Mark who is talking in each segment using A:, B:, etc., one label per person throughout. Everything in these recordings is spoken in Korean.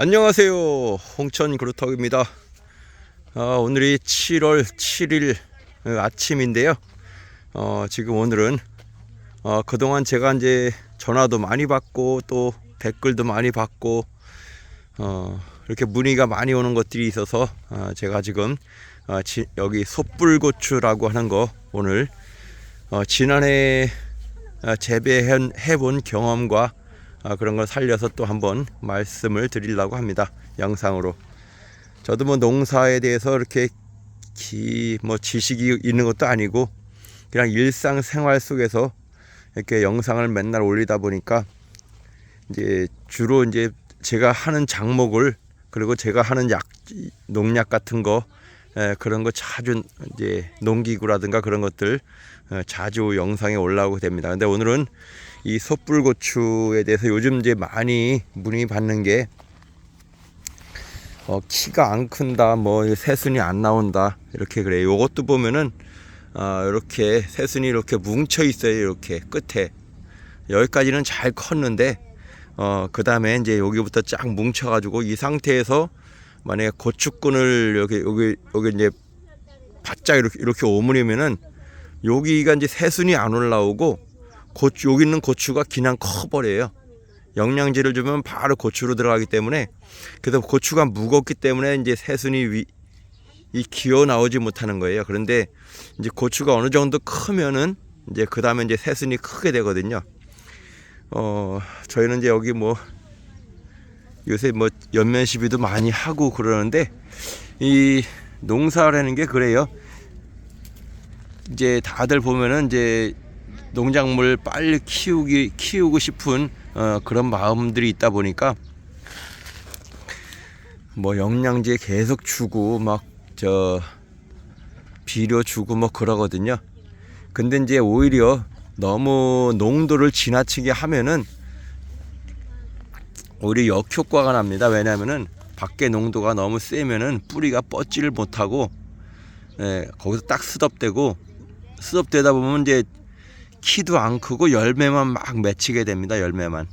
A: 안녕하세요. 홍천 그루터기입니다. 아, 오늘이 7월 7일 아침인데요. 어, 지금 오늘은 어, 그동안 제가 이제 전화도 많이 받고 또 댓글도 많이 받고 어, 이렇게 문의가 많이 오는 것들이 있어서 어, 제가 지금 어, 지, 여기 솥불고추라고 하는 거 오늘 어, 지난해 어, 재배해 본 경험과 아, 그런 걸 살려서 또 한번 말씀을 드리려고 합니다. 영상으로. 저도 뭐 농사에 대해서 이렇게 기, 뭐 지식이 있는 것도 아니고 그냥 일상 생활 속에서 이렇게 영상을 맨날 올리다 보니까 이제 주로 이제 제가 하는 작목을 그리고 제가 하는 약 농약 같은 거 에, 그런 거 자주 이제 농기구라든가 그런 것들 어, 자주 영상에 올라오게 됩니다. 근데 오늘은 이 솥불고추에 대해서 요즘 이제 많이 문의 받는 게 어, 키가 안 큰다, 뭐 새순이 안 나온다 이렇게 그래요. 요것도 보면은 어, 이렇게 새순이 이렇게 뭉쳐 있어요. 이렇게 끝에 여기까지는 잘 컸는데 어, 그 다음에 이제 여기부터 쫙 뭉쳐가지고 이 상태에서 만약에 고추끈을 여기 여기 여기 이제 바짝 이렇게 이렇게 오므리면은 여기가 이제 새순이 안 올라오고 고추 여기 있는 고추가 그냥 커버려요. 영양제를 주면 바로 고추로 들어가기 때문에 그래서 고추가 무겁기 때문에 이제 새순이 위, 이 기어 나오지 못하는 거예요. 그런데 이제 고추가 어느 정도 크면은 이제 그 다음에 이제 새순이 크게 되거든요. 어 저희는 이제 여기 뭐 요새 뭐 연면 시비도 많이 하고 그러는데 이 농사라는 게 그래요. 이제 다들 보면은 이제 농작물 빨리 키우기 키우고 싶은 어, 그런 마음들이 있다 보니까 뭐 영양제 계속 주고 막 저 비료 주고 뭐 그러거든요. 근데 이제 오히려 너무 농도를 지나치게 하면은 오히려 역효과가 납니다. 왜냐면은 밖에 농도가 너무 세면은 뿌리가 뻗지를 못하고 예, 거기서 딱 스톱되고 스톱되다 보면 이제 키도 안 크고 열매만 막 맺히게 됩니다. 열매만.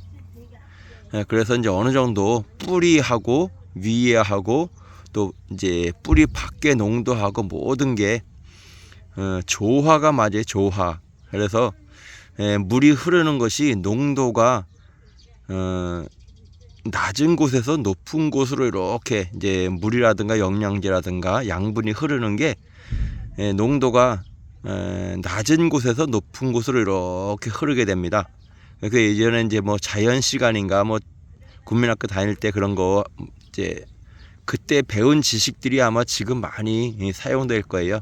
A: 예, 그래서 이제 어느 정도 뿌리하고 위에 하고 또 이제 뿌리 밖에 농도하고 모든 게 어, 조화가 맞아요. 조화. 그래서 예, 물이 흐르는 것이 농도가 어, 낮은 곳에서 높은 곳으로 이렇게 이제 물이라든가 영양제라든가 양분이 흐르는 게 예, 농도가 에, 낮은 곳에서 높은 곳으로 이렇게 흐르게 됩니다. 그 예전에 이제 뭐 자연 시간인가 뭐 국민학교 다닐 때 그런 거 이제 그때 배운 지식들이 아마 지금 많이 사용될 거예요.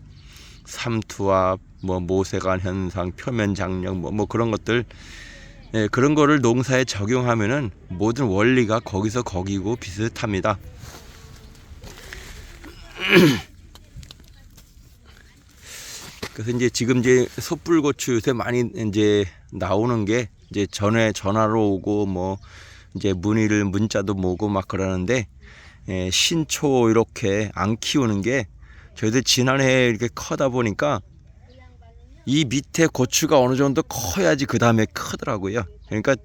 A: 삼투압, 뭐 모세관 현상, 표면 장력, 뭐, 뭐 그런 것들 예, 그런 거를 농사에 적용하면은 모든 원리가 거기서 거기고 비슷합니다. 그래서 이제 지금 이제 솥불고추 요새 많이 이제 나오는 게 이제 전에 전화로 오고 뭐 이제 문의를 문자도 모고 막 그러는데 예, 신초 이렇게 안 키우는 게 저희들 지난해 이렇게 커다 보니까 이 밑에 고추가 어느 정도 커야지 그 다음에 크더라고요. 그러니까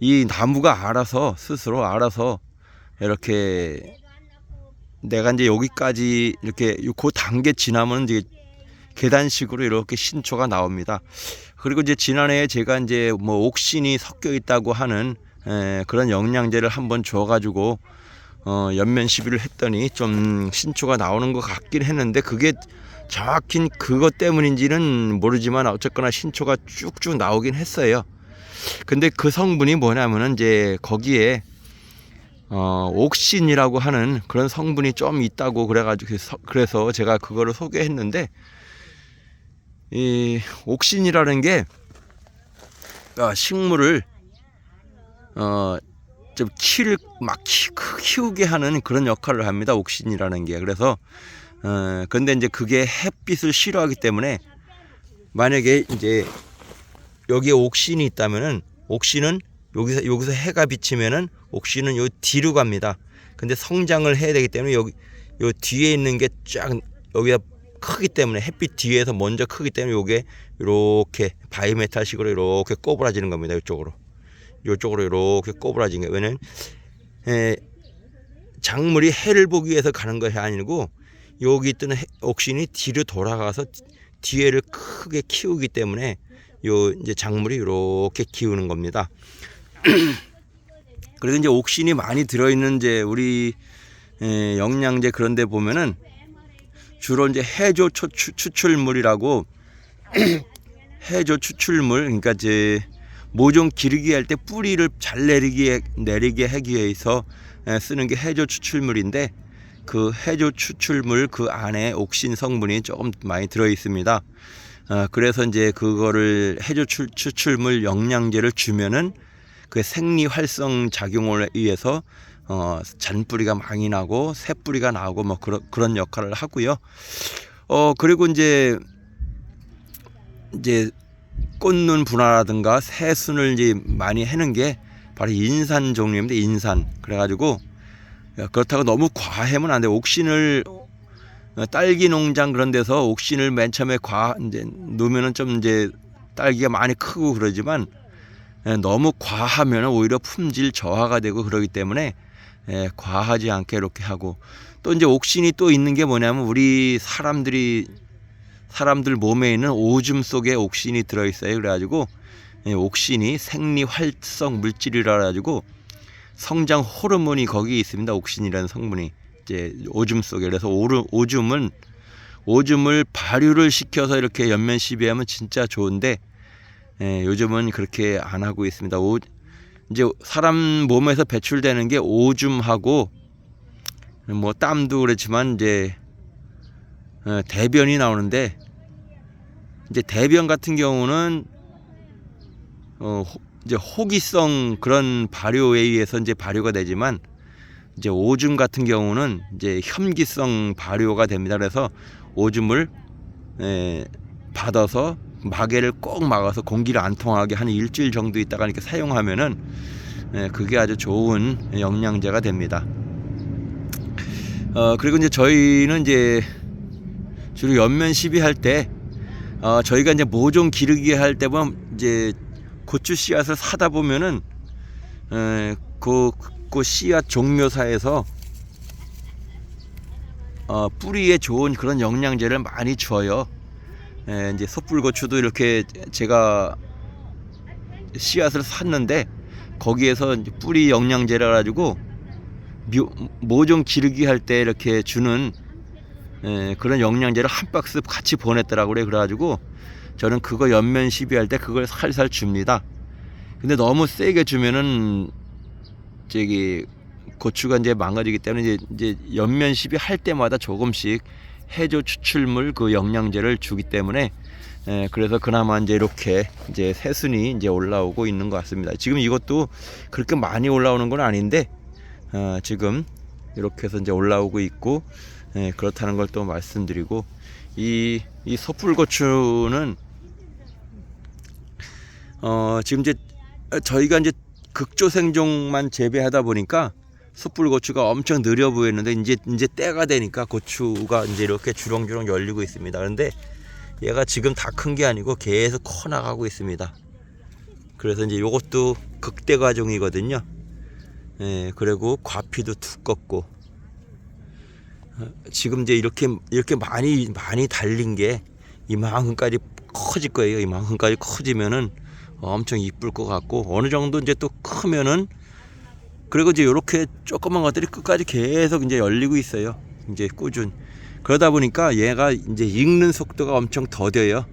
A: 이 나무가 알아서 스스로 알아서 이렇게 내가 이제 여기까지 이렇게 그 단계 지나면 이제 계단식으로 이렇게 신초가 나옵니다. 그리고 이제 지난해에 제가 이제 뭐 옥신이 섞여 있다고 하는 에, 그런 영양제를 한번 줘가지고 어, 연면 시비를 했더니 좀 신초가 나오는 것 같긴 했는데 그게 정확히 그것 때문인지는 모르지만 어쨌거나 신초가 쭉쭉 나오긴 했어요. 근데 그 성분이 뭐냐면은 이제 거기에 어, 옥신이라고 하는 그런 성분이 좀 있다고 그래가지고 그래서 제가 그거를 소개했는데 이 옥신이라는 게 어, 식물을 어, 좀 키를 막 키, 키우게 하는 그런 역할을 합니다. 옥신이라는 게 그래서 어, 근데 이제 그게 햇빛을 싫어하기 때문에 만약에 이제 여기에 옥신이 있다면은 옥신은 여기서 여기서 해가 비치면은 옥신은 요 뒤로 갑니다. 근데 성장을 해야 되기 때문에 여기 요 뒤에 있는 게 쫙 여기가 크기 때문에 햇빛 뒤에서 먼저 크기 때문에 요게 이렇게 바이메탈식으로 이렇게 꼬부라지는 겁니다. 이쪽으로. 이쪽으로 이렇게 꼬부라진 게 왜냐면 에, 작물이 해를 보기 위해서 가는 것이 아니고 여기 있던 해- 옥신이 뒤로 돌아가서 뒤에를 크게 키우기 때문에 요 이제 작물이 이렇게 키우는 겁니다. 그래서 이제 옥신이 많이 들어있는 이제 우리 에, 영양제 그런 데 보면은 주로 이제 해조 추, 추출물이라고 해조 추출물 그러니까 이제 모종 기르기 할 때 뿌리를 잘 내리게 내리게 하기 위해서 에, 쓰는 게 해조 추출물인데 그 해조 추출물 그 안에 옥신 성분이 조금 많이 들어 있습니다. 어, 그래서 이제 그거를 해조 추, 추출물 영양제를 주면은 그 생리 활성 작용을 위해서 어, 잔뿌리가 많이 나고 새뿌리가 나고 뭐 그런 그런 역할을 하고요. 어 그리고 이제 이제 꽃눈 분화라든가 새순을 이제 많이 해는 게 바로 인산 종류인데 인산 그래가지고 야, 그렇다고 너무 과하면 안 돼. 옥신을 어, 딸기 농장 그런 데서 옥신을 맨 처음에 과 이제 놓으면은 좀 이제 딸기가 많이 크고 그러지만 예, 너무 과하면 오히려 품질 저하가 되고 그러기 때문에 예, 과하지 않게 이렇게 하고 또 이제 옥신이 또 있는 게 뭐냐면 우리 사람들이 사람들 몸에 있는 오줌 속에 옥신이 들어 있어요. 그래가지고 예, 옥신이 생리 활성 물질이라 가지고 성장 호르몬이 거기 있습니다. 옥신이라는 성분이 이제 오줌 속에 그래서 오르, 오줌은 오줌을 발효를 시켜서 이렇게 연면 시비하면 진짜 좋은데 예, 요즘은 그렇게 안 하고 있습니다. 오, 이제 사람 몸에서 배출되는 게 오줌하고 뭐 땀도 그렇지만 이제 어, 대변이 나오는데 이제 대변 같은 경우는 어, 호- 이제 호기성 그런 발효에 의해서 이제 발효가 되지만 이제 오줌 같은 경우는 이제 혐기성 발효가 됩니다. 그래서 오줌을 에, 받아서 마개를 꼭 막아서 공기를 안 통하게 한 일주일 정도 있다가 이렇게 사용하면은 에, 그게 아주 좋은 영양제가 됩니다. 어, 그리고 이제 저희는 이제 주로 연면 시비할 때 어, 저희가 이제 모종 기르기 할 때 보면 이제 고추 씨앗을 사다 보면은 에, 그, 그 씨앗 종묘사에서 어, 뿌리에 좋은 그런 영양제를 많이 줘요. 에, 이제 섣불고추도 이렇게 제가 씨앗을 샀는데 거기에서 뿌리 영양제라 가지고 묘- 모종 기르기 할 때 이렇게 주는 에, 그런 영양제를 한 박스 같이 보냈더라고요. 그래 그래가지고 저는 그거 연면 시비할 때 그걸 살살 줍니다. 근데 너무 세게 주면은 저기 고추가 이제 망가지기 때문에 이제, 이제 연면 시비 할 때마다 조금씩 해조 추출물 그 영양제를 주기 때문에 에, 그래서 그나마 이제 이렇게 이제 새순이 이제 올라오고 있는 것 같습니다. 지금 이것도 그렇게 많이 올라오는 건 아닌데 어, 지금 이렇게 해서 이제 올라오고 있고 예, 그렇다는 걸 또 말씀드리고 이, 이 섣불고추는 어, 지금 이제 저희가 이제 극조 생종만 재배하다 보니까 숯불 고추가 엄청 느려 보였는데 이제 이제 때가 되니까 고추가 이제 이렇게 주렁주렁 열리고 있습니다. 그런데 얘가 지금 다 큰 게 아니고 계속 커 나가고 있습니다. 그래서 이제 요것도 극대 과정이거든요. 예, 그리고 과피도 두껍고 어, 지금 이제 이렇게 이렇게 많이 많이 달린 게 이만큼까지 커질 거예요. 이만큼까지 커지면은 엄청 이쁠 것 같고 어느 정도 이제 또 크면은 그리고 이제 이렇게 조그만 것들이 끝까지 계속 이제 열리고 있어요. 이제 꾸준. 그러다 보니까 얘가 이제 익는 속도가 엄청 더뎌요.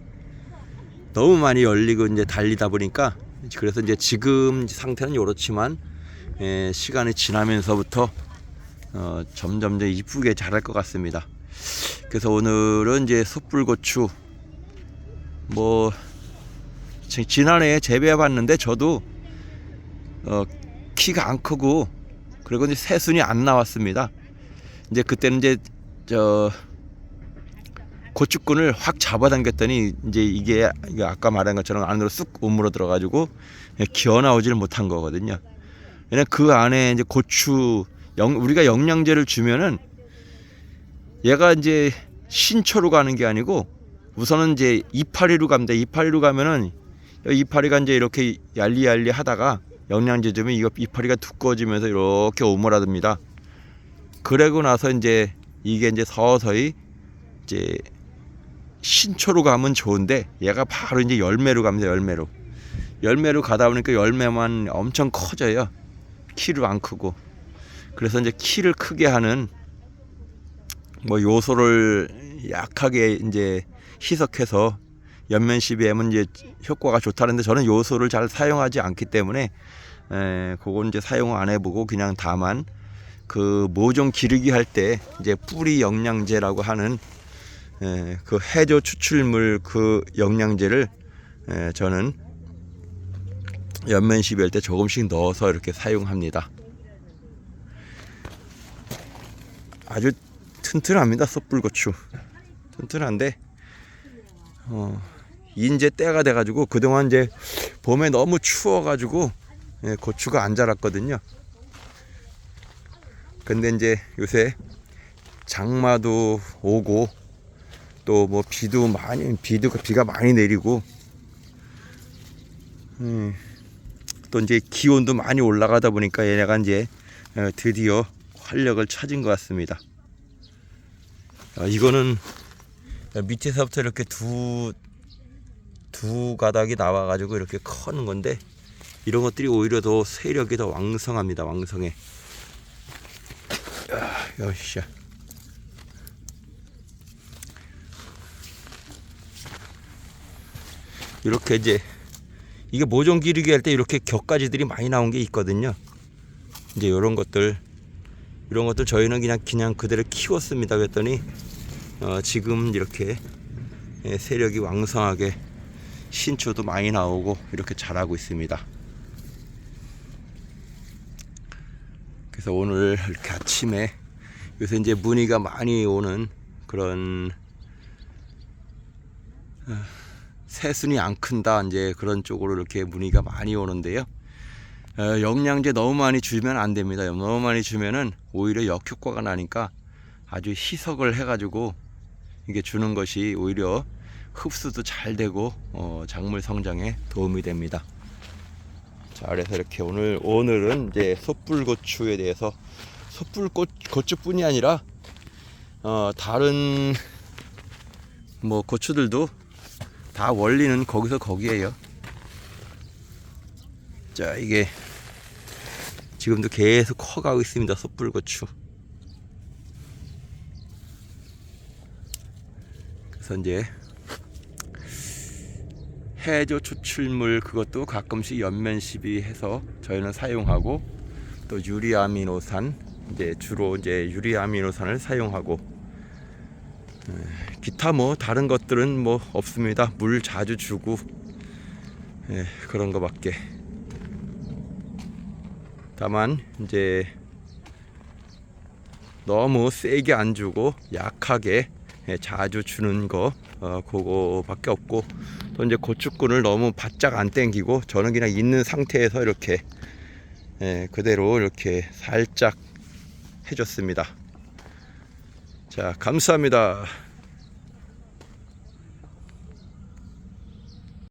A: 너무 많이 열리고 이제 달리다 보니까 그래서 이제 지금 상태는 이렇지만 예, 시간이 지나면서부터 어, 점점 더 이쁘게 자랄 것 같습니다. 그래서 오늘은 이제 숯불고추 뭐 지- 지난해에 재배해 봤는데 저도 어, 키가 안 크고 그리고 이제 새순이 안 나왔습니다. 이제 그때는 이제 저 고추끈을 확 잡아당겼더니 이제 이게 아까 말한 것처럼 안으로 쑥 우물어 들어가지고 기어 나오지를 못한 거거든요. 왜냐 그 안에 이제 고추 영, 우리가 영양제를 주면은 얘가 이제 신초로 가는 게 아니고 우선은 이제 이파리로 갑니다. 이파리로 가면은 이파리가 이제 이렇게 얄리얄리 하다가 영양제 주면 이거 이파리가 두꺼워지면서 이렇게 오므라듭니다. 그러고 나서 이제 이게 이제 서서히 이제 신초로 가면 좋은데 얘가 바로 이제 열매로 갑니다. 열매로. 열매로 가다 보니까 열매만 엄청 커져요. 키도 안 크고. 그래서 이제 키를 크게 하는 뭐 요소를 약하게 이제 희석해서 연면 시비하면 이제 효과가 좋다는데 저는 요소를 잘 사용하지 않기 때문에 에, 그건 이제 사용 안 해보고 그냥 다만 그 모종 기르기 할 때 이제 뿌리 영양제라고 하는 에, 그 해조 추출물 그 영양제를 에, 저는 연면 시비할 때 조금씩 넣어서 이렇게 사용합니다. 아주 튼튼합니다 숯불고추 튼튼한데 어, 이제 때가 돼가지고 그동안 이제 봄에 너무 추워가지고 예, 고추가 안 자랐거든요. 근데 이제 요새 장마도 오고 또 뭐 비도 많이 비도 비가 많이 내리고 음, 또 이제 기온도 많이 올라가다 보니까 얘네가 이제 어, 드디어 활력을 찾은 것 같습니다. 아, 이거는 밑에서부터 이렇게 두, 두 가닥이 나와가지고 이렇게 커는 건데, 이런 것들이 오히려 더 세력이 더 왕성합니다. 왕성해. 야, 여시야. 이렇게 이제 이게 모종 기르기 할 때 이렇게 격가지들이 많이 나온 게 있거든요. 이제 이런 것들 이런 것들 저희는 그냥 그냥 그대로 키웠습니다. 그랬더니 어, 지금 이렇게 예, 세력이 왕성하게 신초도 많이 나오고 이렇게 자라고 있습니다. 그래서 오늘 이렇게 아침에 요새 이제 문의가 많이 오는 그런 어, 새순이 안 큰다 이제 그런 쪽으로 이렇게 문의가 많이 오는데요. 어, 영양제 너무 많이 주면 안 됩니다. 너무 많이 주면은 오히려 역효과가 나니까 아주 희석을 해가지고 이게 주는 것이 오히려 흡수도 잘 되고 어, 작물 성장에 도움이 됩니다. 자, 그래서 이렇게 오늘 오늘은 이제 솥불고추에 대해서 솥불고추뿐이 아니라 어, 다른 뭐 고추들도 다 원리는 거기서 거기에요. 자, 이게 지금도 계속 커가고 있습니다. 숯불고추. 그래서 이제 해조 추출물 그것도 가끔씩 연면 시비해서 저희는 사용하고 또 유리아미노산 이제 주로 이제 유리아미노산을 사용하고 에, 기타 뭐 다른 것들은 뭐 없습니다. 물 자주 주고 예, 그런 거밖에. 다만 이제 너무 세게 안 주고 약하게 예, 자주 주는 거 어, 그거밖에 없고 또 이제 고추꾼을 너무 바짝 안 땡기고 저는 그냥 있는 상태에서 이렇게 예, 그대로 이렇게 살짝 해줬습니다. 자 감사합니다.